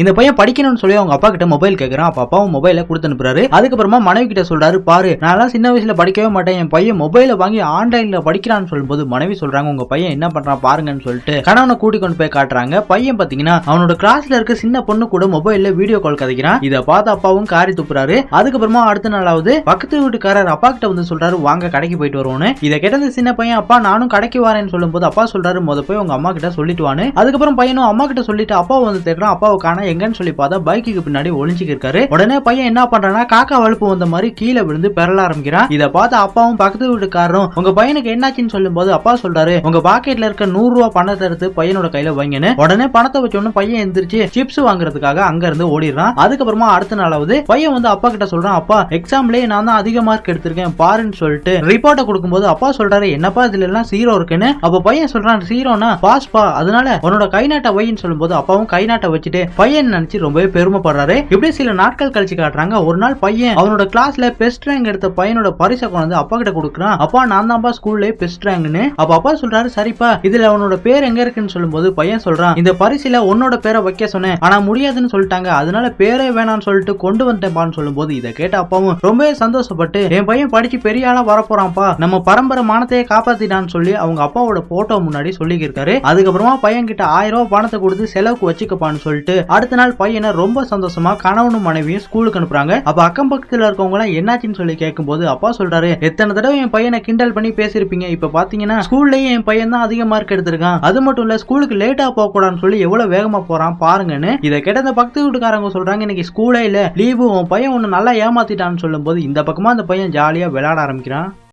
இந்த பையன் படிக்கணும்னு சொல்லி அவங்க அப்பா கிட்ட மொபைல் கேட்கறான் அப்ப அப்பாவும் மொபைல கொடுத்து அனுப்புறாரு. அதுக்கப்புறமா மனைவி கிட்ட சொல்றாரு பாரு நான் சின்ன வயசுல படிக்கவே மாட்டேன். என் பையன் மொபைல வாங்கி ஆன்லைன்ல படிக்கிறான்னு சொல்லும்போது மனைவி சொல்றாங்க உங்க பையன் என்ன பண்றான் பாருங்கன்னு சொல்லிட்டு கணவனை கூட்டி கொண்டு போய் காட்டுறாங்க. பையன் பாத்தீங்கன்னா அவனோட கிளாஸ்ல இருக்க சின்ன பொண்ணு கூட மொபைல்ல வீடியோ கால் கதைக்கிறான். இதை பார்த்து அப்பாவும் காரி துப்புறாரு. அதுக்கப்புறமா அடுத்த நாளாவது பக்கத்து வீட்டுக்காரர் அப்பா கிட்ட வந்து சொல்றாரு வாங்க கடைக்கு போயிட்டு வருவோன்னு இதை கேட்டது சின்ன பையன் அப்பா நானும் கடைக்கு வரேன்னு சொல்லும்போது அப்பா சொல்றாரு முத போய் உங்க அம்மா கிட்ட சொல்லிட்டு வானு அதுக்கப்புறம் பையனும் அம்மா கிட்ட சொல்லிட்டு அப்பாவை வந்து தேடுறான். அப்பாவை காண எங்கன்னு சொல்லி பார்த்தா பைக்குக்கு பின்னாடி ஒளிஞ்சிக்கு இருக்காரு. உடனே பையன் என்ன பண்றான்னா காக்கா வலுப்பு வந்த மாதிரி கீழே விழுந்து பெறல ஆரம்பிக்கிறான். இதை பார்த்து அப்பாவும் பக்கத்து வீட்டுக்காரரும் உங்க பையனுக்கு என்னாச்சுன்னு சொல்லும் போது அப்பா சொல்றாரு உங்க பாக்கெட்ல இருக்க நூறு ரூபா பணத்தை எடுத்து பையனோட கையில வைங்கன்னு. உடனே பணத்தை வச்சோன்னு பையன் எந்திரிச்சு சிப்ஸ் வாங்குறதுக்காக அங்க இருந்து ஓடிடுறான். அதுக்கப்புறமா அடுத்த நாளாவது பையன் வந்து அப்பா கிட்ட சொல்றான் அப்பா எக்ஸாம்லயே நான் தான் அதிக மார்க் எடுத்திருக்கேன் பாருன்னு சொல்லிட்டு. ரிப்போர்ட்டை கொடுக்கும்போது அப்பா சொல்றாரு என்னப்பா இதுல எல்லாம் சீரோ இருக்குன்னு? அப்ப பையன் சொல்றான் சீரோனா பாஸ்பா அதனால உன்னோட கை நாட்டை வைன்னு சொல்லும்போது அப்பாவும் கை நாட்டை வச்சுட்டு பையன் நினைச்சு ரொம்பவே பெருமைப்படுறாரு. எப்படி சில நாட்கள் கழிச்சு காட்டுறாங்க. ஒரு நாள் பையன் அவனோட கிளாஸ்ல பெஸ்ட் ரேங்க் எடுத்த பையனோட பரிசை கொண்டு அப்பா கிட்ட கொடுக்குறான். அப்பா நான் தான்ப்பா ஸ்கூல்ல பெஸ்ட் ரேங்க்னு அப்ப அப்பா சொல்றாரு சரிப்பா இதுல அவனோட பேர் எங்க இருக்குன்னு சொல்லும்போது பையன் சொல்றான் இந்த பரிசுல உன்னோட பேரை வைக்க சொன்னேன். ஆனா முடியாதுன்னு சொல்லிட்டாங்க. அதனால பேரே வேணாம்னு சொல்லிட்டு கொண்டு வந்துட்டேன்பான்னு சொல்லும்போது இதை கேட்ட அப்பாவும் ரொம்பவே சந்தோஷப்பட்டு என் பையன் படிச்சு பெரிய ஆளா வரப்போறான்ப்பா. நம்ம பரம்பரை மானத்தையே காப்பாத்திட்டான்னு சொல்லி அவங்க அப்பாவோட போட்டோ முன்னாடி சொல்லிக்கிருக்காரு. அதுக்கப்புறமா பையன் கிட்ட ஆயிரம் ரூபாய் பணத்தை கொடுத்து செலவுக்கு வச்சுக்கப்பான்னு சொல்லிட்டு அடுத்த நாள் பையனை ரொம்ப சந்தோஷமா கணவனும் மனைவியும் ஸ்கூலுக்கு அனுப்புறாங்க. அப்ப அக்கம் பக்கத்துல இருக்கவங்க எல்லாம் என்னாச்சுன்னு சொல்லி கேட்கும்போது அப்பா சொல்றாரு எத்தனை தடவை என் பையனை கிண்டல் பண்ணி பேசியிருப்பீங்க? இப்ப பாத்தீங்கன்னா ஸ்கூல்லயே என் பையன் தான் அதிக மார்க் எடுத்திருக்கான். அது மட்டும் இல்ல ஸ்கூலுக்கு லேட்டா போக கூடாதுன்னு சொல்லி எவ்வளவு வேகமா போறான் பாருங்கன்னு இதை கேட்ட அந்த பக்கத்து வீட்டுக்காரங்க சொல்றாங்க இன்னைக்கு ஸ்கூலே இல்ல லீவு உன் பையன் உன்னை நல்லா ஏமாத்திட்டான்னு சொல்லும்போது இந்த பக்கமா அந்த பையன் ஜாலியா விளையாட ஆரம்பிக்கிறான்.